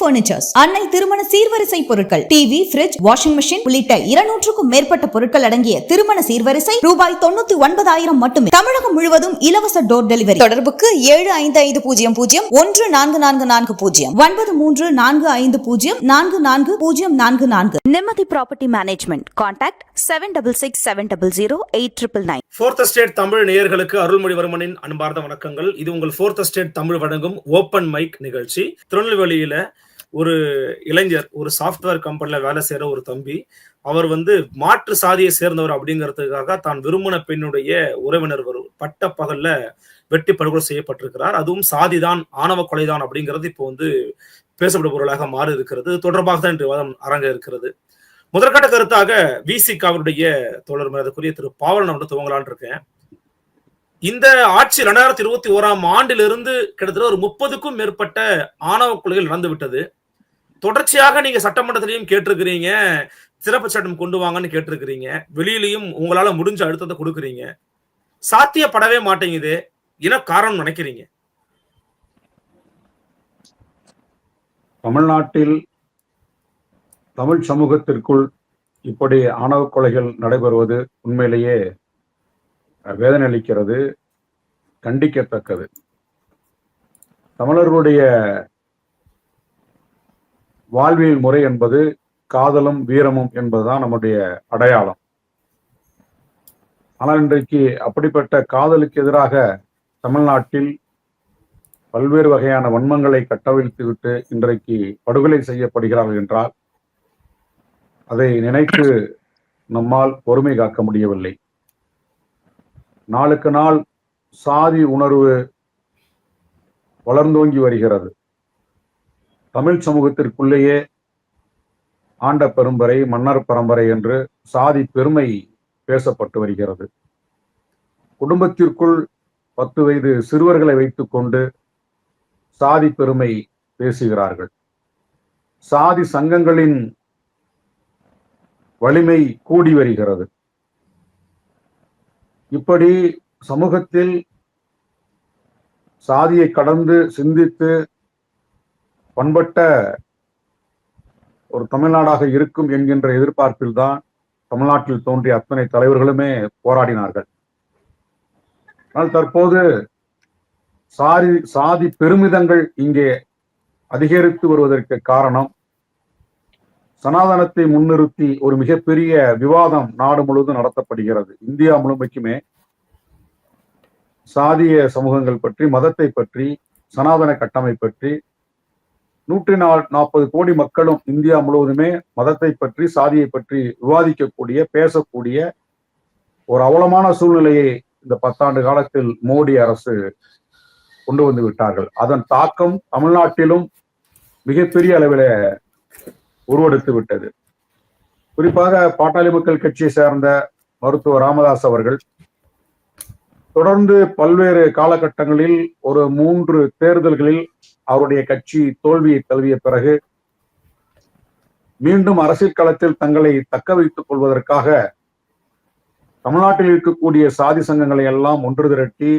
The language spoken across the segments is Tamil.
furnitures அன்னை திருமண சீர்வரிசை பொருட்கள் டிவி ஃபிரிட்ஜ் வாஷிங் மெஷின் உள்ளிட்ட இருநூற்றுக்கும் மேற்பட்ட பொருட்கள் அடங்கிய திருமண சீர்வரிசை ரூபாய் தொண்ணூத்தி ஒன்பதாயிரம் மட்டுமே. தமிழகம் முழுவதும் இலவச டோர் டெலிவரி தொடர்புக்கு ஏழு ஐந்து ஐந்து பூஜ்ஜியம் பூஜ்ஜியம் ஒன்று நான்கு நான்கு நான்கு பூஜ்ஜியம் ஒன்பது மூன்று நான்கு ஐந்து பூஜ்ஜியம் நான்கு நான்கு பூஜ்ஜியம் நான்கு நான்கு. நிம்மதி property management contact seven double six seven double zero eight triple nine fourth state Tamil நேயர்களுக்கு அருள்மொழிவர்மனின் அன்பார்ந்த வணக்கங்கள். இது உங்கள் ஃபோர்த் ஸ்டேட் தமிழ் வழங்கும் ஓப்பன் மைக் நிகழ்ச்சி. திருநெல்வேலியில ஒரு இளைஞர் ஒரு சாஃப்ட்வேர் கம்பெனில வேலை செய்யற ஒரு தம்பி அவர் வந்து மாற்று சாதியை சேர்ந்தவர் அப்படிங்கிறதுக்காக தான் விரும்பின பெண்ணுடைய உறவினர் ஒரு பட்ட பகல்ல வெட்டி படுகொலை செய்யப்பட்டிருக்கிறார். அதுவும் சாதிதான் ஆணவ கொலைதான் அப்படிங்கிறது இப்போ வந்து பேசப்படும் பொருளாக மாறி இருக்கிறது. தொடர்பாக தான் இன்று வாதம் அரங்க இருக்கிறது. முதற்கட்ட கருத்தாக விசிகாவினுடைய தோழர் மரியாதைக்குரிய திரு பாவலன் வந்து துவங்கலான் இருக்கேன். இந்த ஆட்சி இரண்டாயிரத்தி இருபத்தி ஓராம் ஆண்டிலிருந்து கிட்டத்தட்ட ஒரு முப்பதுக்கும் மேற்பட்ட ஆணவ கொலைகள் நடந்து விட்டது தொடர்ச்சியாக நீங்க சட்டமன்றத்திலையும் கேட்டிருக்கிறீங்க. சிறப்பு சட்டம் கொண்டு வாங்கன்னு கேட்டிருக்கிறீங்க. வெளியிலையும் உங்களால முடிஞ்ச அழுத்தத்தை கொடுக்குறீங்க. சாத்தியப்படவே மாட்டேங்குது. என்ன காரணம் நினைக்கிறீங்க? தமிழ்நாட்டில் தமிழ் சமூகத்திற்குள் இப்படி ஆணவ கொலைகள் நடைபெறுவது உண்மையிலேயே வேதனை அளிக்கிறது. கண்டிக்கத்தக்கது. தமிழர்களுடைய வாழ்வியல் முறை என்பது காதலும் வீரமும் என்பதுதான் நம்முடைய அடையாளம். ஆனால் இன்றைக்கு அப்படிப்பட்ட காதலுக்கு எதிராக தமிழ்நாட்டில் பல்வேறு வகையான வன்மங்களை கட்டவிழ்த்துவிட்டு இன்றைக்கு படுகொலை செய்யப்படுகிறார்கள் என்றால் அதை நினைத்து நம்மால் பொறுமை காக்க முடியவில்லை. நாளுக்கு நாள் சாதி உணர்வு வளர்ந்தோங்கி வருகிறது. தமிழ் சமூகத்திற்குள்ளேயே ஆண்ட பெரும்பரை மன்னர் பரம்பரை என்று சாதி பெருமை பேசப்பட்டு வருகிறது. குடும்பத்திற்குள் பத்து வயது சிறுவர்களை வைத்துக்கொண்டு சாதி பெருமை பேசுகிறார்கள். சாதி சங்கங்களின் வலிமை கூடி வருகிறது. இப்படி சமூகத்தில் சாதியை கடந்து சிந்தித்து பண்பட்ட ஒரு தமிழ்நாடாக இருக்கும் என்கின்ற எதிர்பார்ப்பில் தான் தமிழ்நாட்டில் தோன்றிய அத்தனை தலைவர்களுமே போராடினார்கள். ஆனால் தற்போது சாதி சாதி பெருமிதங்கள் இங்கே அதிகரித்து வருவதற்கு காரணம் சனாதனத்தை முன்னிறுத்தி ஒரு மிகப்பெரிய விவாதம் நாடு முழுவதும் நடத்தப்படுகிறது. இந்தியா முழுமைக்குமே சாதிய சமூகங்கள் பற்றி மதத்தை பற்றி சனாதன கட்டமை பற்றி நூற்றி நாற்பது கோடி மக்களும் இந்தியா முழுவதுமே மதத்தை பற்றி சாதியை பற்றி விவாதிக்கக்கூடிய பேசக்கூடிய ஒரு அவலமான சூழ்நிலையை இந்த பத்தாண்டு காலத்தில் மோடி அரசு கொண்டு வந்து விட்டார்கள். அதன் தாக்கம் தமிழ்நாட்டிலும் மிகப்பெரிய அளவில் உருவெடுத்து விட்டது. குறிப்பாக பாட்டாளி மக்கள் கட்சியை சேர்ந்த மருத்துவர் ராமதாஸ் அவர்கள் தொடர்ந்து பல்வேறு காலகட்டங்களில் ஒரு மூன்று தேர்தல்களில் அவருடைய கட்சி தோல்வியை தழுவிய பிறகு மீண்டும் அரசியல் களத்தில் தங்களை தக்க வைத்துக் கொள்வதற்காக தமிழ்நாட்டில் இருக்கக்கூடிய சாதி சங்கங்களை எல்லாம் ஒன்று திரட்டி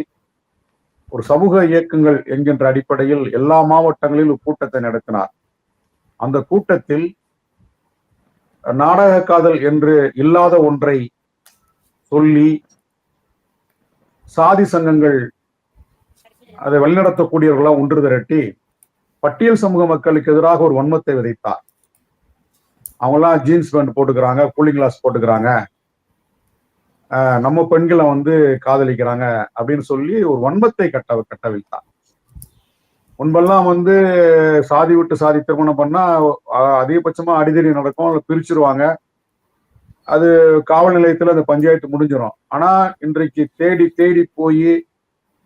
ஒரு சமூக இயக்கங்கள் என்கின்ற அடிப்படையில் எல்லா மாவட்டங்களிலும் கூட்டத்தை நடத்தினார். அந்த கூட்டத்தில் நாடக காதல் என்று இல்லாத ஒன்றை சொல்லி சாதி சங்கங்கள் அதை வழிநடத்தக்கூடியவர்களாக ஒன்று திரட்டி பட்டியல் சமூக மக்களுக்கு எதிராக ஒரு வன்மத்தை விதைத்தார். அவங்களாம் ஜீன்ஸ் பேண்ட் போட்டுக்கிறாங்க கூலிங் கிளாஸ் போட்டுக்கிறாங்க. நம்ம பெண்களை வந்து காதலிக்கிறாங்க அப்படின்னு சொல்லி ஒரு வன்மத்தை கட்ட கட்டவிழ்த்தார். முன்பெல்லாம் வந்து சாதி விட்டு சாதி திருமணம் பண்ணா அதிகபட்சமா அடிதடி நடக்கும் பிரிச்சிருவாங்க. அது காவல் நிலையத்துல அந்த பஞ்சாயத்து முடிஞ்சிடும் ஆனா இன்றைக்கு தேடி தேடி போய்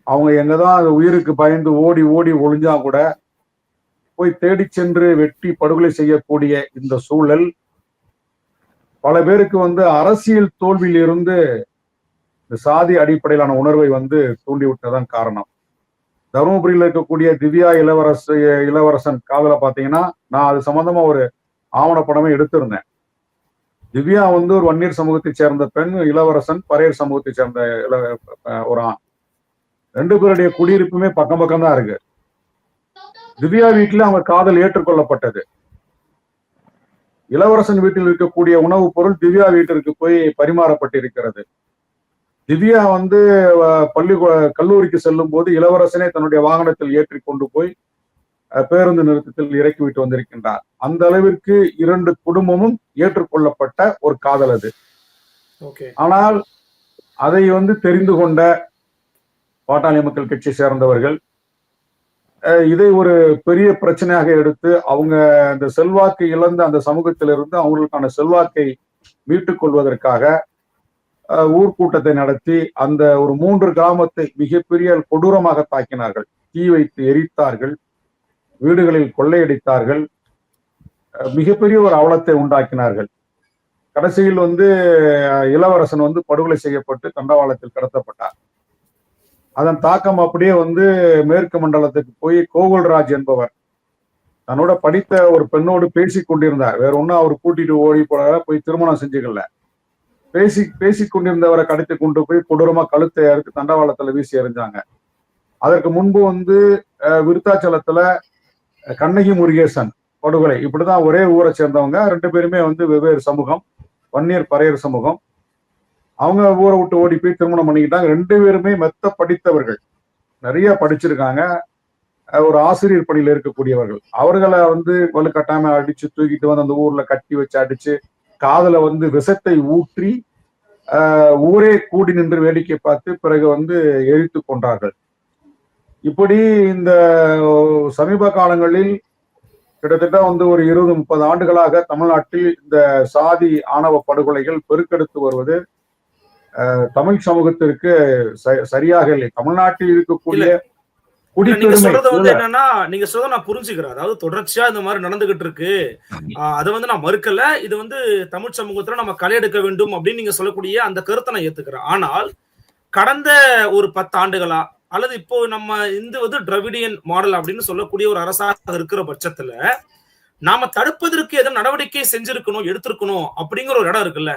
அவங்க எங்கதான் அந்த உயிருக்கு பயந்து ஓடி ஓடி ஒளிஞ்சா கூட போய் தேடி சென்று வெட்டி படுகொலை செய்யக்கூடிய இந்த சூழல் பல பேருக்கு வந்து அரசியல் தோல்வியில் இருந்து இந்த சாதி அடிப்படையிலான உணர்வை வந்து தூண்டிவிட்டதான் காரணம். தருமபுரியில் இருக்கக்கூடிய திவ்யா இளவரச இளவரசன் காதல பாத்தீங்கன்னா நான் அது சம்பந்தமா ஒரு ஆவணப்படமே எடுத்திருந்தேன். திவ்யா வந்து ஒரு வன்னியர் சமூகத்தை சேர்ந்த பெண் இளவரசன் பறையர் சமூகத்தை சேர்ந்த இள ஒரு ஆண். ரெண்டு பேருடைய குடியிருப்புமே பக்கம் பக்கம் தான் இருக்கு. திவ்யா வீட்டில் அவங்க காதல் ஏற்றுக்கொள்ளப்பட்டது. இளவரசன் வீட்டில் இருக்கக்கூடிய உணவுப் பொருள் திவ்யா வீட்டிற்கு போய் பரிமாறப்பட்டிருக்கிறது. திவ்யா வந்து பள்ளி கல்லூரிக்கு செல்லும் போது இளவரசனே தன்னுடைய வாகனத்தில் ஏற்றி கொண்டு போய் பேருந்து நிறுத்தத்தில் இறக்கிவிட்டு வந்திருக்கின்றார். அந்த அளவிற்கு இரண்டு குடும்பமும் ஏற்றுக்கொள்ளப்பட்ட ஒரு காதல் அது. ஓகே. ஆனால் அதை வந்து தெரிந்து கொண்ட பாட்டாளி மக்கள் கட்சி சேர்ந்தவர்கள் இதை ஒரு பெரிய பிரச்சனையாக எடுத்து அவங்க அந்த செல்வாக்கு இழந்த அந்த சமூகத்திலிருந்து அவங்களுக்கான செல்வாக்கை மீட்டுக் கொள்வதற்காக ஊர்க்கூட்டத்தை நடத்தி அந்த ஒரு மூன்று கிராமத்தை மிகப்பெரிய கொடூரமாக தாக்கினார்கள். தீ வைத்து எரித்தார்கள். வீடுகளில் கொள்ளையடித்தார்கள். மிகப்பெரிய ஒரு அவலத்தை உண்டாக்கினார்கள். கடைசியில் வந்து இளவரசன் வந்து படுகொலை செய்யப்பட்டு தண்டவாளத்தில் கடத்தப்பட்டார். அதன் தாக்கம் அப்படியே வந்து மேற்கு மண்டலத்துக்கு போய் கோகுல்ராஜ் என்பவர். தன்னோட படித்த ஒரு பெண்ணோடு பேசி கொண்டிருந்தார். வேற ஒன்னும் அவர் கூட்டிட்டு ஓடி போல போய் திருமணம் செஞ்சுக்கல. பேசி பேசி கொண்டிருந்தவரை கடத்தி கொண்டு போய் கொடூரமா கழுத்தை அறுத்து தண்டவாளத்துல வீசி எறிஞ்சாங்க. அதற்கு முன்பு வந்து விருத்தாச்சலத்துல கண்ணகி முருகேசன் படுகொலை. இப்படிதான் ஒரே ஊரை சேர்ந்தவங்க. ரெண்டு பேருமே வந்து வெவ்வேறு சமூகம். வன்னியர் பறையர் சமூகம். அவங்க ஊரை விட்டு ஓடி போய் திருமணம் பண்ணிக்கிட்டாங்க. ரெண்டு பேருமே மெத்த படித்தவர்கள். நிறைய படிச்சிருக்காங்க. ஒரு ஆசிரியர் பணியில இருக்கக்கூடியவர்கள். அவர்களை வந்து வலுக்கட்டாம அடிச்சு தூக்கிட்டு வந்து அந்த ஊர்ல கட்டி வச்சு அடிச்சு காதுல வந்து விஷத்தை ஊற்றி ஊரே கூடி நின்று வேடிக்கை பார்த்து பிறகு வந்து எரித்து கொண்டார்கள் இப்படி இந்த சமீப காலங்களில் கிட்டத்தட்ட வந்து ஒரு இருபது முப்பது ஆண்டுகளாக தமிழ்நாட்டில் இந்த சாதி ஆணவ படுகொலைகள் பெருக்கெடுத்து வருவது தமிழ் சமூகத்திற்கு சரியாக இல்லை. தமிழ்நாட்டில் இருக்கக்கூடிய நீங்க சொல்றது வந்து என்னன்னா நீங்க சொல்றத நான் புரிஞ்சுக்கிறேன். அதாவது தொடர்ச்சியா இந்த மாதிரி நடந்துகிட்டு இருக்கு. ஆஹ் அதை வந்து நான் மறுக்கல. இது வந்து தமிழ் சமூகத்துல நம்ம களை எடுக்க வேண்டும் அப்படின்னு நீங்க சொல்லக்கூடிய அந்த கருத்தை நான் ஏத்துக்கிறேன். ஆனால் கடந்த ஒரு பத்து ஆண்டுகளா அல்லது இப்போ நம்ம இந்த வந்து டிராவிடியன் மாடல் அப்படின்னு சொல்லக்கூடிய ஒரு அரசாக இருக்கிற பட்சத்துல நாம தடுப்பதற்கு எதுவும் நடவடிக்கை செஞ்சிருக்கணும் எடுத்திருக்கணும் அப்படிங்கிற ஒரு இடம் இருக்குல்ல.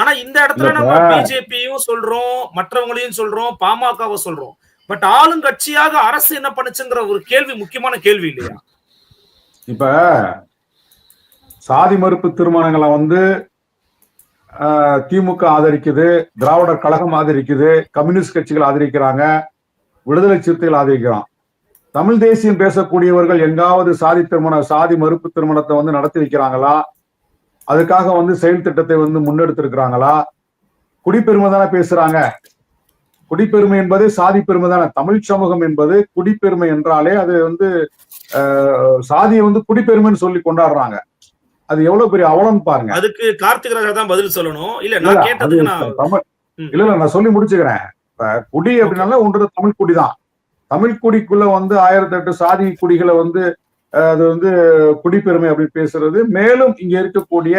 ஆனா இந்த இடத்துல நம்ம பிஜேபியும் சொல்றோம் மற்றவங்களையும் சொல்றோம் பாமகவை சொல்றோம். பட் ஆளுங்கட்சியாக அரசு என்ன பண்ணுச்சுங்கிற ஒரு கேள்வி முக்கியமான கேள்வி இல்லையா? இப்ப சாதி மறுப்பு திருமணங்களை வந்து திமுக ஆதரிக்குது திராவிடர் கழகம் ஆதரிக்குது கம்யூனிஸ்ட் கட்சிகள் ஆதரிக்கிறாங்க விடுதலை சிறுத்தைகள் ஆதரிக்கிறான். தமிழ் தேசியம் பேசக்கூடியவர்கள் எங்காவது சாதி திருமண சாதி மறுப்பு திருமணத்தை வந்து நடத்தி வைக்கிறாங்களா? அதுக்காக வந்து செயல் திட்டத்தை வந்து முன்னெடுத்திருக்கிறாங்களா? குடிப்பெருமை தானே பேசுறாங்க. குடிப்பெருமை என்பது சாதி பெருமை தானே. தமிழ் சமூகம் என்பது குடிப்பெருமை என்றாலே அது வந்து சாதியை வந்து குடிப்பெருமைன்னு சொல்லி கொண்டாடுறாங்க. அது எவ்வளவு பெரிய அவலம் பாருங்க. அதுக்கு கார்த்திக் ராஜா தான் பதில் சொல்லணும். இல்ல நான் அது கேட்டதுக்கு நான் தமிழ். இல்ல இல்ல நான் சொல்லி முடிச்சுக்கிறேன். இப்ப குடி அப்படின்னால ஒன்றது தமிழ் குடி தான் தமிழ் குடிக்குள்ள வந்து ஆயிரத்தி எட்டு சாதி குடிகளை வந்து அது வந்து குடிப்பெருமை அப்படின்னு பேசுறது. மேலும் இங்க இருக்கக்கூடிய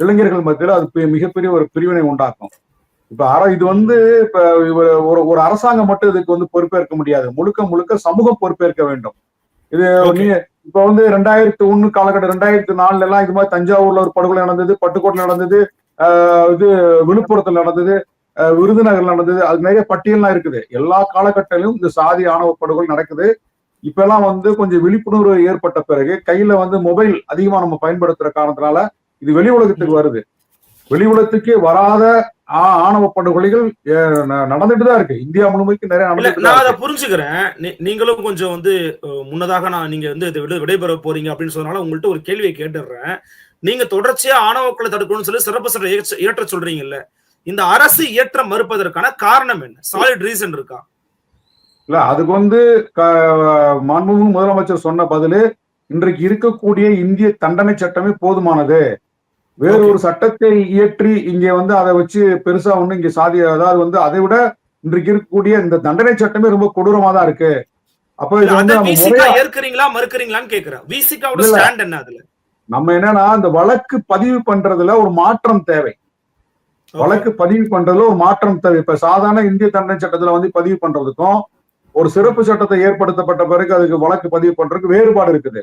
இளைஞர்கள் மத்தியில அது மிகப்பெரிய ஒரு பிரிவினை உண்டாக்கும். இப்ப அர இது வந்து இப்ப ஒரு ஒரு அரசாங்கம் மட்டும் இதுக்கு வந்து பொறுப்பேற்க முடியாது. முழுக்க முழுக்க சமூகம் பொறுப்பேற்க வேண்டும். இது Okay. நீ இப்ப வந்து ரெண்டாயிரத்தி ஒண்ணு காலகட்டம் ரெண்டாயிரத்தி நாலுல எல்லாம் இது மாதிரி தஞ்சாவூர்ல ஒரு படுகொலை நடந்தது பட்டுக்கோட்டையில நடந்தது இது விழுப்புரத்துல நடந்தது ஆஹ் விருதுநகர்ல நடந்தது அது நிறைய பட்டியல்லாம் இருக்குது. எல்லா காலகட்டத்திலும் இந்த சாதி ஆணவ படுகொலை நடக்குது. இப்ப எல்லாம் வந்து கொஞ்சம் விழிப்புணர்வு ஏற்பட்ட பிறகு கையில வந்து மொபைல் அதிகமா நம்ம பயன்படுத்துற காரணத்தினால இது வெளி உலகத்துக்கு வருது. வெளி உலகத்துக்கே வராத ஆணவ படுகொலைகள் நடந்துட்டு தான் இருக்கு. இந்தியா முழுமைக்கு நிறைய நான் அதை புரிஞ்சுக்கிறேன். நீங்களும் கொஞ்சம் வந்து முன்னதாக நான் நீங்க வந்து இதை விட விடைபெற போறீங்க அப்படின்னு சொன்னால உங்கள்ட்ட ஒரு கேள்வியை கேட்டுடுறேன். நீங்க தொடர்ச்சியா ஆணவக்களை தடுக்கணும்னு சொல்லி சிறப்பு சட்டம் இயற்ற சொல்றீங்கல்ல. இந்த அரசு இயற்ற மறுப்பதற்கான காரணம் என்ன? சாலிட் ரீசன் இருக்கா? இல்ல அதுக்கு வந்து மாண்புமிகு முதலமைச்சர் சொன்ன பதிலு இன்றைக்கு இருக்கக்கூடிய இந்திய தண்டனை சட்டமே போதுமானது. வேற. ஒரு சட்டத்தை இயற்றி இங்க வந்து அதை வச்சு பெருசா ஒண்ணு இங்க சாதி அதாவது வந்து அதை விட இன்றைக்கு இருக்கக்கூடிய இந்த தண்டனை சட்டமே ரொம்ப கொடூரமா தான் இருக்கு. அப்ப இது வந்து ஏற்கிறீங்களா மறுக்கிறீங்களா கேக்குறேன். விசிகாவோட இல்ல. ஸ்டாண்ட் என்ன அதுல? நம்ம என்னன்னா இந்த வழக்கு பதிவு பண்றதுல ஒரு மாற்றம் தேவை. வழக்கு பதிவு பண்றதுல ஒரு மாற்றம் தேவை. இப்ப சாதாரண இந்திய தண்டனை சட்டத்துல வந்து பதிவு பண்றதுக்கும் ஒரு சிறப்பு சட்டத்தை ஏற்படுத்தப்பட்ட பிறகு அதுக்கு வழக்கு பதிவு பண்றதுக்கு வேறுபாடு இருக்குது.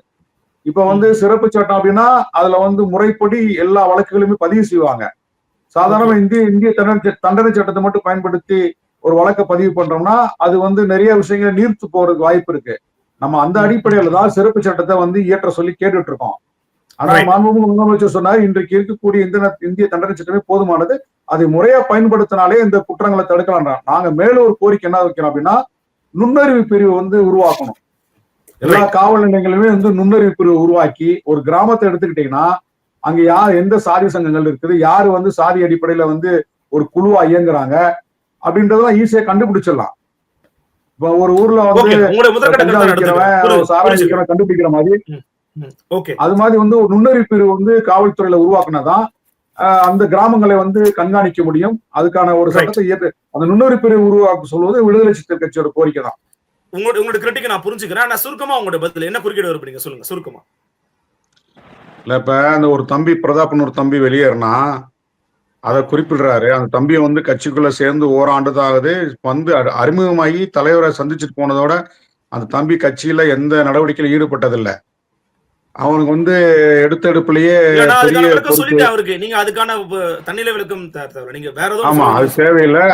இப்ப வந்து சிறப்பு சட்டம் அப்படின்னா அதுல வந்து முறைப்படி எல்லா வழக்குகளுமே பதிவு செய்வாங்க. சாதாரண இந்திய இந்திய தண்டனை தண்டனை சட்டத்தை மட்டும் பயன்படுத்தி ஒரு வழக்கை பதிவு பண்றோம்னா அது வந்து நிறைய விஷயங்களை நீர்த்து போறதுக்கு வாய்ப்பு இருக்கு. நம்ம அந்த அடிப்படையில தான் சிறப்பு சட்டத்தை வந்து இயற்ற சொல்லி கேட்டுட்டு இருக்கோம். ஆனா. மாண்புமிகு முதலமைச்சர் சொன்னார் இன்றைக்கு இருக்கக்கூடிய இந்த இந்திய தண்டனை சட்டமே போதுமானது. அதை முறையா பயன்படுத்தினாலே இந்த குற்றங்களை தடுக்கலாம். நாங்க மேலும் ஒரு கோரிக்கை என்ன வைக்கிறோம் அப்படின்னா நுண்ணறிவு பிரிவு வந்து உருவாக்கணும். எல்லா காவல் நிலையங்களுமே வந்து நுண்ணறிவு பிரிவு உருவாக்கி ஒரு கிராமத்தை எடுத்துக்கிட்டீங்கன்னா அங்க யார் எந்த சாதி சங்கங்கள் இருக்குது யாரு வந்து சாதி அடிப்படையில வந்து ஒரு குழுவா இயங்குறாங்க அப்படின்றதெல்லாம் ஈஸியா கண்டுபிடிச்சிடலாம். இப்ப ஒரு ஊர்ல வந்து கண்டுபிடிக்கிற மாதிரி. அது மாதிரி வந்து ஒரு நுண்ணறிவு பிரிவு வந்து காவல்துறையில உருவாக்குனாதான் அந்த கிராமங்களை வந்து கண்காணிக்க முடியும். அதுக்கான ஒரு. சட்டத்தை இயற்று அந்த நுண்ணறிவு பிரிவு உருவாக்க சொல்வது விடுதலை சிறுத்தை கட்சியோட கோரிக்கை தான். உங்களுடைய உங்களுடைய கிரிட்டிக் நான் புரிஞ்சுக்கிறேன். நான் சுருக்கமா உங்களுடைய பதில் என்ன குறுக்கீடு விரும்புறீங்க? சொல்லுங்க சுருக்கமா. இல்ல இப்ப அந்த ஒரு தம்பி பிரதாப்னு ஒரு தம்பி வெளியேறினா அதை குறிப்பிடுறாரு. அந்த தம்பியை வந்து கட்சிக்குள்ள சேர்ந்து ஓராண்டு தான் ஆகுது வந்து அறிமுகமாகி தலைவரை சந்திச்சுட்டு போனதோட அந்த தம்பி கட்சியில எந்த நடவடிக்கையில ஈடுபட்டதில்லை. அவனுக்கு வந்து எடுத்த எடுப்புலயே இல்ல, நான் பெரிய அதுக்கான விளக்கம் பொறுப்பு சொல்லிட்டேன் அவருக்கு. நீங்க அதுக்கான தன்னிலை விளக்கம் நீங்க வேற ஆமா அது. தேவையில்லை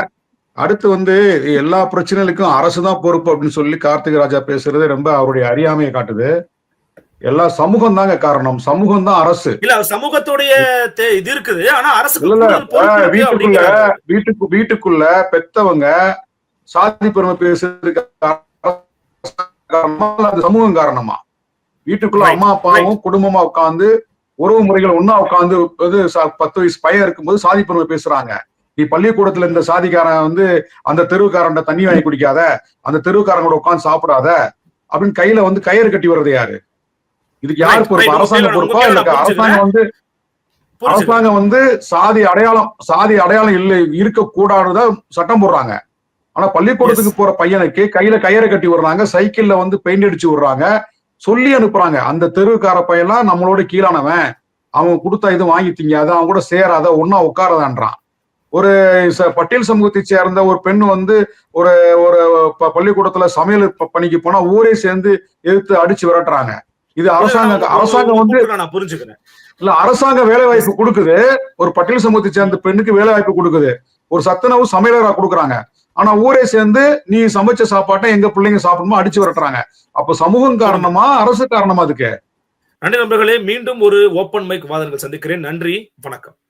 அடுத்து வந்து எல்லா பிரச்சனைகளுக்கும் அரசு தான் பொறுப்பு அப்படின்னு சொல்லி கார்த்திக் ராஜா பேசுறது ரொம்ப அவருடைய அறியாமையை காட்டுது. எல்லா சமூகம் தாங்க காரணம். சமூகம் தான் அரசு. இல்ல சமூகத்துடைய இது இருக்குது. ஆனா இருக்கு வீட்டுக்குள்ள. வீட்டுக்கு வீட்டுக்குள்ள பெத்தவங்க சாதி பெருமை பேசுறதுக்கு சமூகம் காரணமா? வீட்டுக்குள்ள அம்மா அப்பாவும் குடும்பமா உட்கார்ந்து உறவு முறைகள் ஒன்னா ச- பத்து வயசு பையன் இருக்கும்போது சாதி பெருமை பேசுறாங்க. நீ பள்ளிக்கூடத்துல இந்த சாதிக்காரன் வந்து அந்த தெருவுக்காரன் தண்ணி வாங்கி குடிக்காத அந்த தெருவுக்காரங்களோட உட்கார்ந்து சாப்பிடாத அப்படின்னு கையில வந்து கயிறு கட்டி வர்றது யாரு? இதுக்கு யார் பொறுப்பு. அரசாங்க பொறுப்பா? இல்ல அரசாங்கம் வந்து. அரசாங்கம் வந்து சாதி அடையாளம் சாதி அடையாளம் இல்லை இருக்க கூடாதுதான் சட்டம் போடுறாங்க. ஆனா பள்ளிக்கூடத்துக்கு போற பையனுக்கு கையில கயிறை கட்டி விடுறாங்க சைக்கிள்ல வந்து பெயிண்ட் அடிச்சு விடுறாங்க சொல்லி அனுப்புறாங்க. அந்த தெருவுக்கார பையன்லாம் நம்மளோட கீழானவன். அவன் கொடுத்தா இது வாங்கி திங்காத அவன் கூட சேராத ஒன்னா உட்காரதான்றான். ஒரு ச- பட்டியல் சமூகத்தை சேர்ந்த ஒரு பெண் வந்து ஒரு ஒரு ப- பள்ளிக்கூடத்துல சமையல் பணிக்கு போனா ஊரே சேர்ந்து எதிர்த்து அடிச்சு விரட்டுறாங்க. இது அரசாங்க இல்ல, நான் அரசாங்கம் வந்து நான் புரிஞ்சுக்கிறேன். இல்ல அரசாங்க வேலை வாய்ப்பு கொடுக்குது. ஒரு பட்டியல் சமூகத்தை சேர்ந்த பெண்ணுக்கு வேலை வாய்ப்பு கொடுக்குது. ஒரு சத்துணவு சமையலரா கொடுக்குறாங்க. ஆனா ஊரே சேர்ந்து நீ சமைச்ச சாப்பாட்டை எங்க பிள்ளைங்க சாப்பிடணுமோ அடிச்சு விரட்டுறாங்க. அப்ப சமூகம் காரணமா அரசு காரணமா அதுக்கு? நன்றி நண்பர்களே மீண்டும் ஒரு ஓப்பன் மைக் வாதங்கள் சந்திக்கிறேன். நன்றி வணக்கம்.